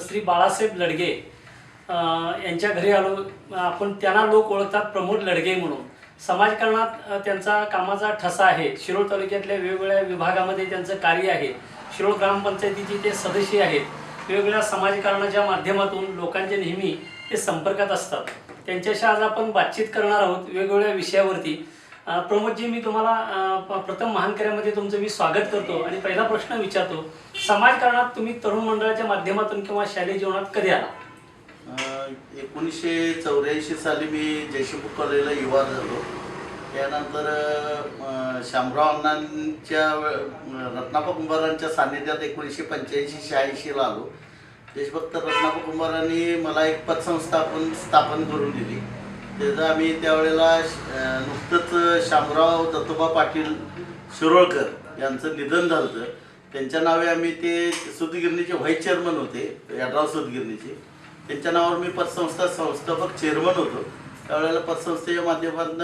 श्री बाळासाहेब लडगे यांच्या घरी आलो. आपण त्यांना लोक ओळखतात प्रमोद लडगे म्हणून. समाजकारणात त्यांचा कामाचा ठसा आहे. शिरोळ तालुक्यातल्या वेगवेगळ्या विभागामध्ये त्यांचं कार्य आहे. शिरोळ ग्रामपंचायतीचे ते सदस्य आहेत. वेगवेगळ्या समाजकारणाच्या माध्यमातून लोकांच्या नेहमी ते संपर्कात असतात. त्यांच्याशी आज आपण बातचीत करणार आहोत वेगवेगळ्या विषयावरती. प्रमोदजी मी तुम्हाला प्रथम महानकऱ्यामध्ये तुमचं मी स्वागत करतो आणि पहिला प्रश्न विचारतो. समाजकारणात तुम्ही तरुण मंडळाच्या माध्यमातून किंवा शालेय जीवनात कधी आला? एकोणीसशे चौऱ्याऐंशी साली मी जयशिपूर कॉलेजला युवा झालो. त्यानंतर शामराव अण्णांच्या रत्नापा कुंभारांच्या सान्निध्यात एकोणीसशे पंच्याऐंशी शहाऐंशीला आलो. देशभक्त रत्नापा कुंभारांनी मला एक पतसंस्थापन स्थापन करून दिली. त्याचं आम्ही त्यावेळेला नुकतंच शामराव दत्तोबा पाटील शिरोळकर यांचं निधन झालं होतं. त्यांच्या नावे आम्ही ते सुतगिरणीचे व्हाईस चेअरमन होते यड्राव सुतगिरणीचे त्यांच्या नावावर मी पतसंस्था संस्थापक चेअरमन होतो. त्यावेळेला पतसंस्थेच्या माध्यमातून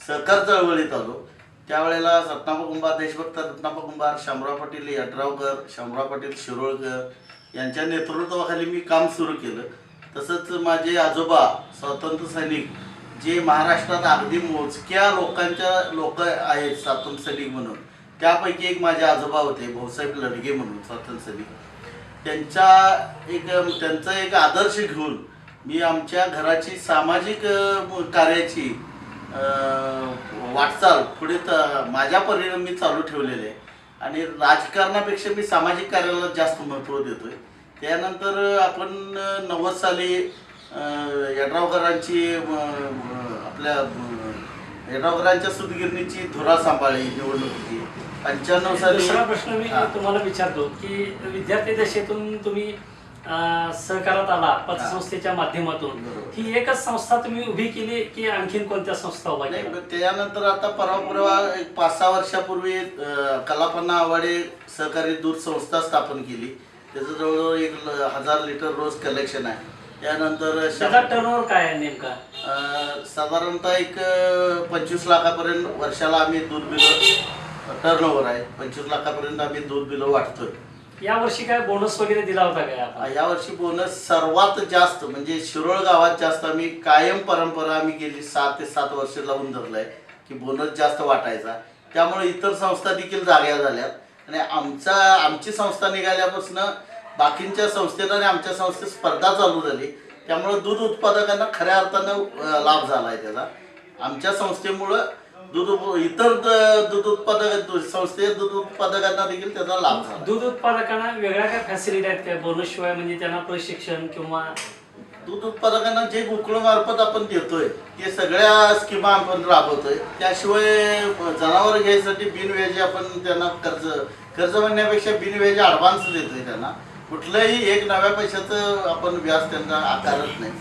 सहकार चळवळीत आलो. त्यावेळेला रत्नापा कुंभार देशभक्त रत्नापा कुंभार शामराव पाटील यड्रावकर शामराव पाटील शिरोळकर यांच्या नेतृत्वाखाली मी काम सुरू केलं. तसंच माझे आजोबा स्वातंत्र्य सैनिक जे महाराष्ट्रात अगदी मोजक्या लोकांच्या लोक आहेत स्वातंत्र्य सैनिक म्हणून त्यापैकी एक माझे आजोबा होते भाऊसाहेब लडगे म्हणून स्वातंत्र्यसैनिक. त्यांच्या एक त्यांचा एक आदर्श घेऊन मी आमच्या घराची सामाजिक कार्याची वाटचाल पुढे तर माझ्या परिणाम मी चालू ठेवलेले आहे. आणि राजकारणापेक्षा मी सामाजिक कार्याला जास्त महत्त्व देतोय. त्यानंतर आपण नव्वद साली यड्रावकरांची आपल्या यड्रावकरांच्या सुतगिरणीची धुरा सांभाळली निवडणुकीची पंच्याण्णव साली दुसरा प्रश्न मी हा. तुम्हाला विचारतो की विद्यार्थी दशेतून तुम्ही अ, सहकारात आला पतसंस्थेच्या माध्यमातून बरोबर. ही एकच संस्था तुम्ही उभी केली की आणखीन कोणत्या संस्था उभा नाही केल्या? पण त्यानंतर आता परवा एक पाच सहा वर्षापूर्वी अं, कलापन्ना आवाडे सहकारी दूध संस्था स्थापन केली. त्याचं जवळजवळ एक ल- हजार लिटर रोज कलेक्शन आहे. त्यानंतर त्याचा टर्नओव्हर काय आहे नेमका? अं, साधारणतः एक अं, पंचवीस लाखापर्यंत वर्षाला आम्ही दूध बिलं टर्नओव्हर आहे. पंचवीस लाखापर्यंत आम्ही दूध बिलं वाटतोय. या वर्षी काय बोनस वगैरे दिला होता काय आपण? या वर्षी बोनस सर्वात जास्त म्हणजे शिरोळ गावात जास्त आम्ही कायम परंपरा आम्ही गेली सात ते सात वर्ष लावून धरलाय की बोनस जास्त वाटायचा. त्यामुळे इतर संस्था देखील जाग्या झाल्यात. आणि आमचा आमची संस्था निघाल्यापासून बाकींच्या संस्थेत आणि आमच्या संस्थेत स्पर्धा चालू झाली. त्यामुळे दूध उत्पादकांना खऱ्या अर्थानं अं, लाभ झाला आहे त्याचा. आमच्या संस्थेमुळं दूध उप- इतर द- दूध उत्पादक संस्थेत दूध उत्पादकांना देखील त्याचा लाभ झाला. दूध उत्पादकांना वेगळ्या काय फॅसिलिटी आहेत काय बोनस शिवाय म्हणजे त्यांना प्रशिक्षण किंवा दूध उत्पादकांना जे गोकुळमार्फत आपण देतोय ते सगळ्या स्कीमा आपण राबवतोय. त्याशिवाय जनावर घ्यायसाठी बिनव्याजी आपण त्यांना कर्ज कर्ज म्हणण्यापेक्षा बिनव्याजी ॲडव्हान्स देतोय त्यांना. कुठलंही एक नव्या पैशाचं आपण व्याज त्यांना आकारत नाही.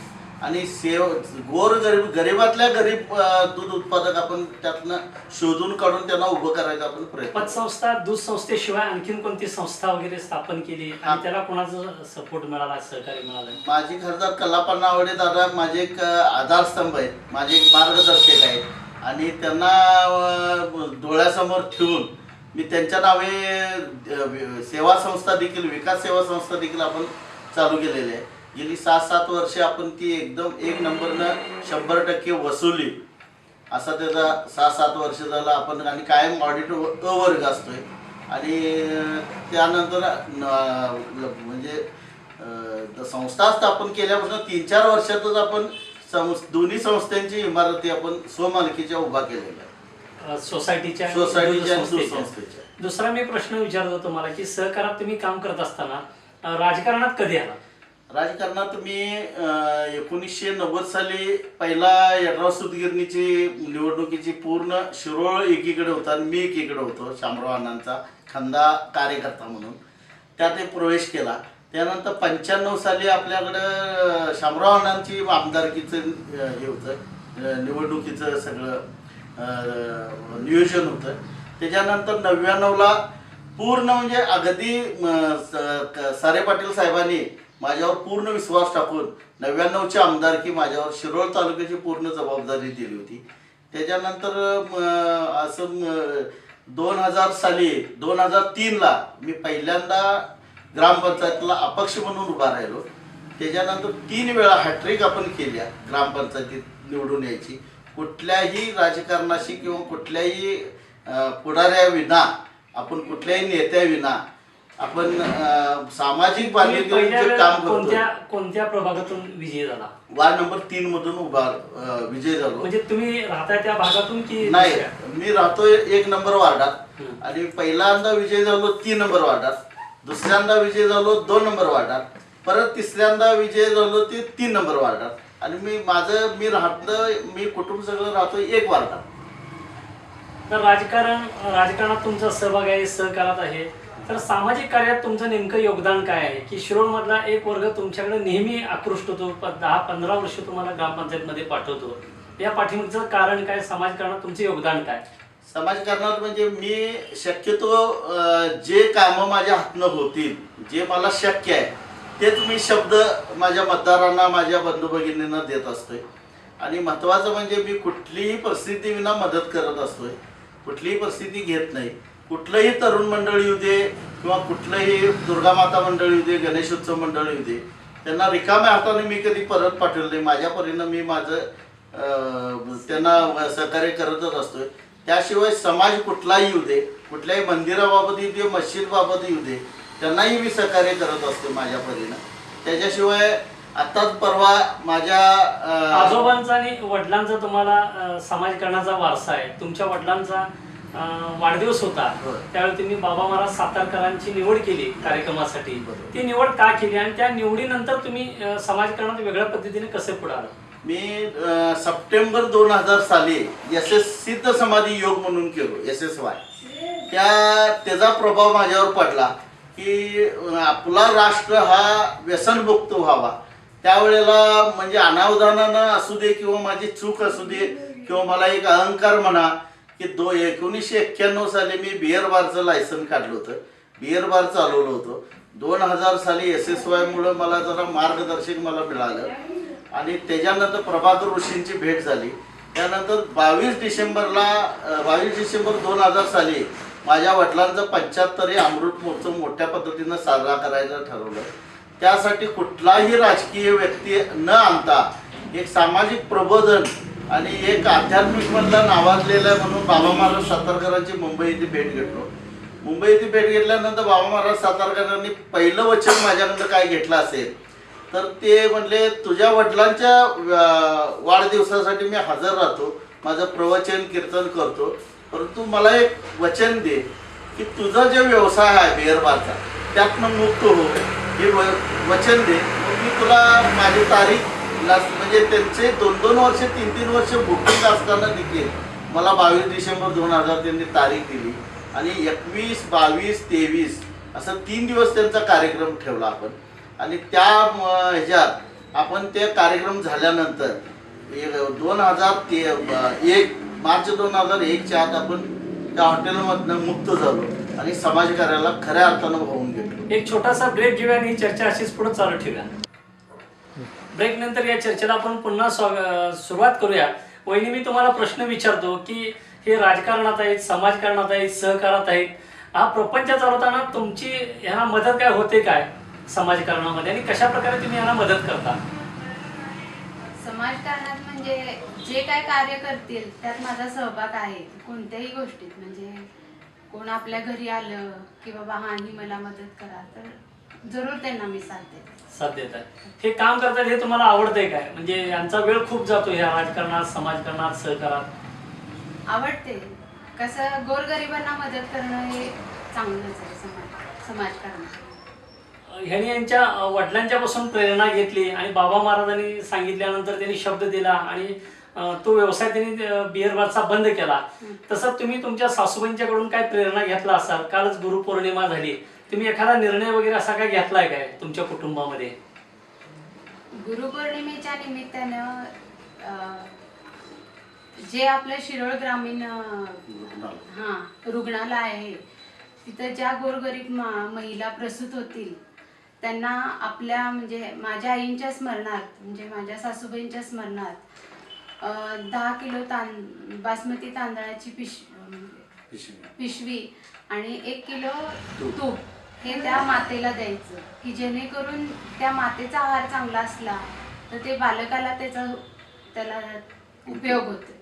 आणि सेव गोर गरीब गरीबातल्या गरीब अं, दूध उत्पादक आपण त्यातनं शोधून काढून त्यांना उभं करायचा आपण प्रयत्न पतसंस्था दूध संस्थेशिवाय आणखीन कोणती संस्था वगैरे स्थापन केली? हा. आणि त्याला कोणाचं सपोर्ट मिळाला सहकार्य मिळालं? माझी खरंतर कलापण्णा आवडे दादा माझे एक अ, आधारस्तंभ आहेत. माझे एक मार्गदर्शक आहेत. आणि त्यांना अ, डोळ्यासमोर ठेवून मी त्यांच्या नावे अ, सेवा संस्था देखील विकास सेवा संस्था देखील आपण चालू केलेली आहे गेली सात सात वर्षे आपण ती एकदम एक नंबरनं शंभर टक्के वसुली. असा त्याचा सहा सात वर्ष झालं आपण आणि कायम ऑडिट अ वर्ग असतोय. आणि त्यानंतर म्हणजे संस्था स्थापन केल्यापासून तीन चार वर्षातच आपण संस- दोन्ही संस्थांची इमारती आपण स्वमालकीच्या उभा केलेल्या सोसायटीच्या सोसायटीच्या दुसरा मी प्रश्न विचारतो तुम्हाला की सहकारात तुम्ही काम करत असताना राजकारणात कधी आला राजकारणात मी एकोणीसशे नव्वद साली पहिला यड्राव सुतगिरणीची निवडणुकीची पूर्ण शिरोळ एकीकडे होता आणि मी एकीकडे होतो शामराव अण्णांचा खंदा कार्यकर्ता म्हणून. त्यात प्रवेश केला. त्यानंतर पंच्याण्णव साली आपल्याकडं शामराव अण्णांची आमदारकीचं हे होतं निवडणुकीचं सगळं नियोजन होतं. त्याच्यानंतर नव्याण्णवला पूर्ण म्हणजे अगदी सारे पाटील साहेबांनी माझ्यावर पूर्ण विश्वास टाकून नव्याण्णवची आमदारकी माझ्यावर शिरोळ तालुक्याची पूर्ण जबाबदारी दिली होती. त्याच्यानंतर असं दोन हजार साली दोन हजार तीनला मी पहिल्यांदा ग्रामपंचायतला अपक्ष म्हणून उभा राहिलो. त्याच्यानंतर तीन वेळा हॅट्रिक आपण केल्या ग्रामपंचायतीत निवडून यायची. कुठल्याही राजकारणाशी किंवा कुठल्याही पुढाऱ्याविना आपण कुठल्याही नेत्याविना आपण अं, सामाजिक तुम्ही पहिल्या बांधिलकीचे वेळेला काम करतो कोणत्या कोणत्या प्रभागातून विजयी झाला? वार्ड नंबर तीन मधून उभा अं, विजय झालो. म्हणजे तुम्ही राहताय त्या भागातून की नाही दुसऱ्या? मी राहतोय एक नंबर वार्डात. हम्म. आणि पहिल्यांदा विजय झालो तीन नंबर वार्डात. दुसऱ्यांदा विजय झालो दोन नंबर वार्डात. परत तिसऱ्यांदा विजय झालो ते तीन नंबर वार्डात. आणि मी माझं मी राहतं मी कुटुंब सगळं राहतोय एक वार्डात. तर राजकारण राजकारणात तुमचा सहभाग आहे सहकारात आहे. तर सामाजिक कार्यात तुमचं नेमकं योगदान काय आहे? की शिरोळ मधला एक वर्ग तुमच्याकडे नेहमी आकृष्ट होतो दहा पंधरा वर्ष तुम्हाला ग्रामपंचायतमध्ये पाठवतो. या पाठीमागचं कारण काय? समाजकारणात तुमचं योगदान काय? समाजकारणात म्हणजे मी शक्यतो जे कामं माझ्या हातनं होतील जे मला शक्य आहे तेच मी शब्द माझ्या मतदारांना माझ्या बंधू भगिनींना देत असतोय. आणि महत्त्वाचं म्हणजे मी कुठलीही परिस्थिती विना मदत करत असतोय. कुठलीही परिस्थिती घेत नाही. कुठलंही तरुण मंडळ येऊ दे किंवा कुठलंही दुर्गामाता मंडळ येऊ दे गणेशोत्सव मंडळ येऊ दे त्यांना रिकाम्या हाताने मी कधी परत पाठवलं नाही. माझ्या परीनं मी माझं त्यांना सहकार्य करतच असतोय. त्याशिवाय समाज कुठलाही येऊ दे कुठल्याही मंदिराबाबत येऊ दे मस्जिदबाबत येऊ दे त्यांनाही मी सहकार्य करत असतो माझ्या परीनं. त्याच्याशिवाय आताच परवा माझ्या आजोबांचा आणि वडिलांचा तुम्हाला समाजकरणाचा समाजकारणाचा वारसा आहे. तुमच्या वडिलांचा वाढदिवस होता. होय. त्यावेळी तुम्ही बाबा महाराज सातारकरांची निवड केली कार्यक्रमासाठी. ती निवड का केली आणि त्या निवडीनंतर तुम्ही समाजकारणात वेगळ्या पद्धतीने कसे पुढे आला मी सप्टेंबर दोन हजार साली एस एस सिद्ध समाधी योग म्हणून केलो एस एस वाय. त्या त्याचा प्रभाव माझ्यावर पडला की आपला राष्ट्र हा व्यसनमुक्त व्हावा. त्यावेळेला म्हणजे अनावधानानं असू दे किंवा माझी चूक असू दे किंवा मला एक अहंकार म्हणा की दो एकोणीसशे एक्क्याण्णव साली मी बिअर बारचं लायसन काढलं होतं. बिअर बार चालवलं होतं. दोन हजार साली एस एस वायमुळं मला जरा मार्गदर्शक मला मिळालं. आणि त्याच्यानंतर प्रभाकर ऋषींची भेट झाली. त्यानंतर बावीस डिसेंबरला बावीस डिसेंबर दोन हजार साली माझ्या वडिलांचा पंच्याहत्तरी अमृत महोत्सव मोठ्या पद्धतीनं साजरा करायचं ठरवलं. त्यासाठी कुठलाही राजकीय व्यक्ती न आणता एक सामाजिक प्रबोधन आणि एक आध्यात्मिक मधला नावाजलेला म्हणून बाबा महाराज सातारकरांची मुंबई येथे भेट घेतलो. मुंबई येथे भेट घेतल्यानंतर बाबा महाराज सातारकरांनी पहिलं वचन माझ्याकडनं काय घेतलं असेल तर ते म्हणले तुझ्या वडिलांच्या वाढदिवसासाठी मी हजर राहतो माझं प्रवचन कीर्तन करतो परंतु मला एक वचन दे की तुझा जे व्यवसाय आहे बेअरबारचा त्यातनं मुक्त हो हे व- वचन दे मग मी तुला माझी तारीख म्हणजे त्यांचे दोन दोन वर्ष तीन तीन वर्ष बुकिंग असताना देखील मला बावीस डिसेंबर दोन हजार त्यांनी तारीख दिली. आणि एकवीस बावीस तेवीस असं तीन दिवस त्यांचा कार्यक्रम ठेवला आपण. आणि त्या ह्याच्यात आपण ते कार्यक्रम झाल्यानंतर एक- दोन हजार ते एक मार्च दोन हजार एकच्या आत आपण त्या हॉटेलमधनं मुक्त झालो आणि समाजकार्याला खऱ्या अर्थानं होऊन गेलो. एक छोटासा ब्रेक घेऊया आणि चर्चा अशीच पुढे चालू ठेवूया. ब्रेक नंतर या चर्चेला आपण पुन्हा सुरुवात करूया. वहिनी मी तुम्हाला प्रश्न विचारतो की हे राजकारणात आहेत समाजकारणात आहेत सहकारात आहेत हा प्रपंच चालवताना तुमची ह्यांना मदत काय होते काय समाजकारणामध्ये? आणि कशा प्रकारे तुम्ही यांना मदत करता? समाजकारणात म्हणजे जे काय कार्य करतील त्यात माझा सहभाग आहे. कोणत्याही गोष्टीत. म्हणजे कोण आपल्या घरी आलं की बाबा हा ही मला मदत करा. तर जरूर त्यांना मी साथ देते. साथ देत आहे हे काम करतात हे तुम्हाला आवडतंय काय? म्हणजे यांचा वेळ खूप जातो ह्या राजकारणात समाजकारणात सहकारात आवडते. कसं गोरगरिबांना मदत करणं हे चांगलंच आहे समाज समाजकारणात ह्यांनी यांच्या अं, वडिलांच्यापासून प्रेरणा घेतली आणि बाबा महाराजांनी सांगितल्यानंतर त्यांनी शब्द दिला आणि अं, तो व्यवसाय त्यांनी अं, बिअर बारचा बंद केला. तसं तुम्ही तुमच्या सासूबाईंच्याकडून काय प्रेरणा घेतला असाल? कालच गुरुपौर्णिमा झाली. तुम्ही एखादा निर्णय वगैरे असा काय घेतलाय काय तुमच्या कुटुंबामध्ये? गुरुपौर्णिमेच्या निमित्तानं अं, जे आपलं शिरोळ ग्रामीण अं, हा रुग्णालय आहे तिथं ज्या गोरगरीब मा- महिला प्रसूत होतील त्यांना आपल्या म्हणजे माझ्या आईंच्या स्मरणार्थ म्हणजे माझ्या सासूबाईंच्या स्मरणार्थ अं, दहा किलो तां बासमती तांदळाची पिश अं, पिशवी आणि एक किलो तूप. हे त्या मातेला द्यायचं. की जेणेकरून त्या मातेचा आहार चांगला असला तर ते बालकाला त्याचा त्याला उपयोग होतो.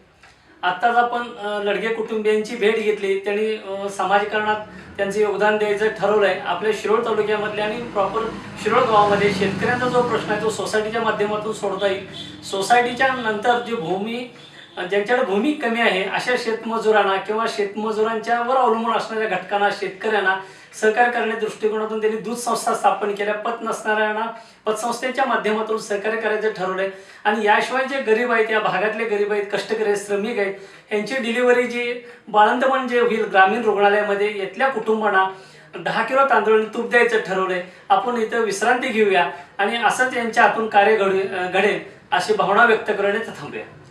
आत्ताच आपण लडके लडगे कुटुंबियांची भेट घेतली. त्यांनी समाजकारणात त्यांचं योगदान द्यायचं ठरवलंय. आपल्या शिरोळ तालुक्यामधले आणि प्रॉपर शिरोळ गावामध्ये शेतकऱ्यांचा जो प्रश्न आहे तो सोसायटीच्या माध्यमातून सोडता येईल. सोसायटीच्या नंतर जी भूमी ज्यांच्याकडे भूमी कमी आहे अशा शेतमजुरांना किंवा शेतमजुरांच्यावर अवलंबून असणाऱ्या घटकांना शेतकऱ्यांना सहकार्य करण्या दृष्टिकोनातून त्यांनी दूध संस्था स्थापन केल्या. पत नसणाऱ्यांना पतसंस्थेच्या माध्यमातून सहकार्य करायचं ठरवलंय. आणि याशिवाय जे गरीब आहेत या भागातले गरीब आहेत कष्टकरी आहेत श्रमिक आहेत यांची डिलिव्हरी जी बाळंतपण जे होईल ग्रामीण रुग्णालयामध्ये येथल्या कुटुंबांना दहा किलो तांदूळ आणि तूप द्यायचं ठरवलंय. आपण इथं विश्रांती घेऊया आणि असंच यांच्या हातून कार्य घडू घडेल अशी भावना व्यक्त करण्याचं थांबूया.